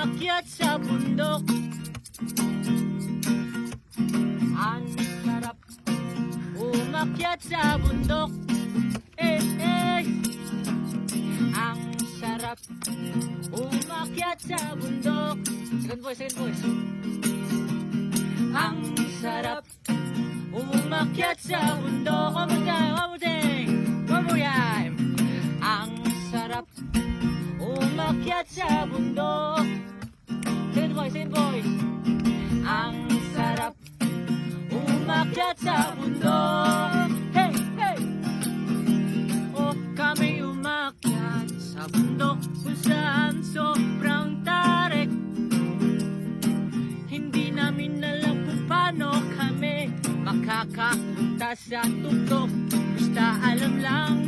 umakyat sa bundok. Ang sarap umakyat sa bundok. Eh, eh. Ang sarap umakyat sa bundok. Second voice, second voice Ang sarap umakyat sa bundok. One more time, one more time One more Ang sarap umakyat sa bundok Second voice Ang sarap. Umakyat sa bundok Hey, hey. O kami umakyat sa bundok Kung saan sobrang tarik. Hindi namin alam kung paano kami Makakapunta sa tuktok. Basta alam lang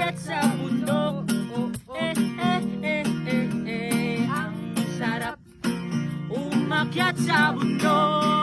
umakyat sa bundok Eh, eh, eh, eh, eh Ang sarap. Umakyat sa bundok